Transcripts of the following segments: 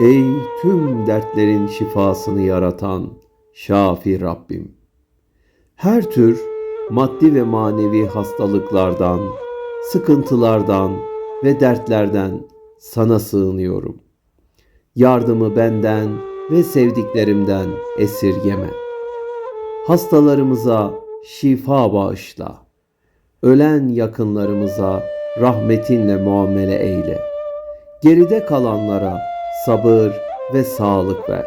Ey tüm dertlerin şifasını yaratan Şafi Rabbim. Her tür maddi ve manevi hastalıklardan, sıkıntılardan ve dertlerden sana sığınıyorum. Yardımı benden ve sevdiklerimden esirgeme. Hastalarımıza şifa bağışla. Ölen yakınlarımıza rahmetinle muamele eyle. Geride kalanlara sabır ve sağlık ver.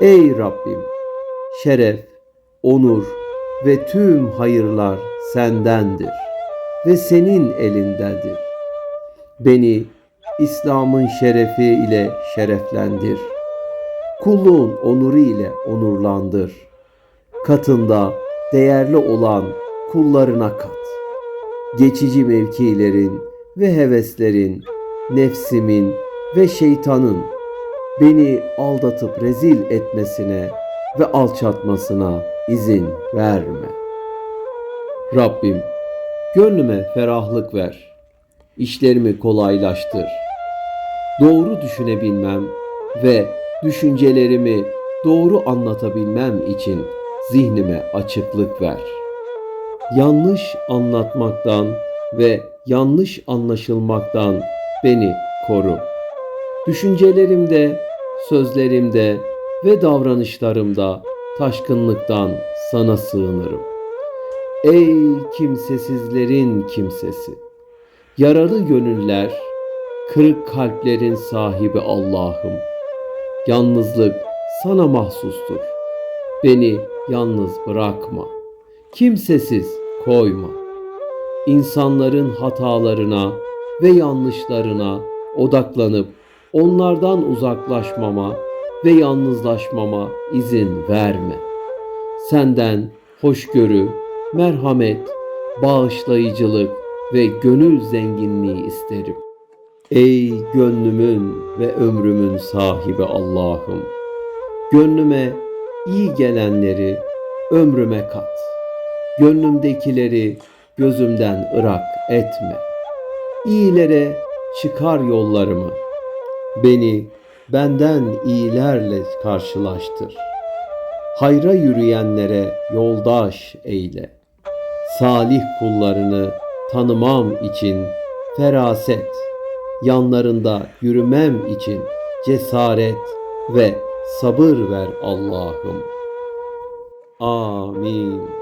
Ey Rabbim, şeref, onur ve tüm hayırlar sendendir ve senin elindedir. Beni İslam'ın şerefi ile şereflendir. Kulluğun onuru ile onurlandır. Katında değerli olan kullarına kat. Geçici mevkilerin ve heveslerin, nefsimin ve şeytanın beni aldatıp rezil etmesine ve alçaltmasına izin verme. Rabbim, gönlüme ferahlık ver. İşlerimi kolaylaştır. Doğru düşünebilmem ve düşüncelerimi doğru anlatabilmem için zihnime açıklık ver. Yanlış anlatmaktan ve yanlış anlaşılmaktan beni koru. Düşüncelerimde, sözlerimde ve davranışlarımda taşkınlıktan sana sığınırım. Ey kimsesizlerin kimsesi, yaralı gönüller, kırık kalplerin sahibi Allah'ım. Yalnızlık sana mahsustur. Beni yalnız bırakma. Kimsesiz koyma. İnsanların hatalarına ve yanlışlarına odaklanıp onlardan uzaklaşmama ve yalnızlaşmama izin verme. Senden hoşgörü, merhamet, bağışlayıcılık ve gönül zenginliği isterim. Ey gönlümün ve ömrümün sahibi Allah'ım! Gönlüme iyi gelenleri ömrüme kat. Gönlümdekileri gözümden ırak etme. İyilere çıkar yollarımı. Beni benden iyilerle karşılaştır. Hayra yürüyenlere yoldaş eyle. Salih kullarını tanımam için feraset, yanlarında yürümem için cesaret ve sabır ver Allah'ım. Amin.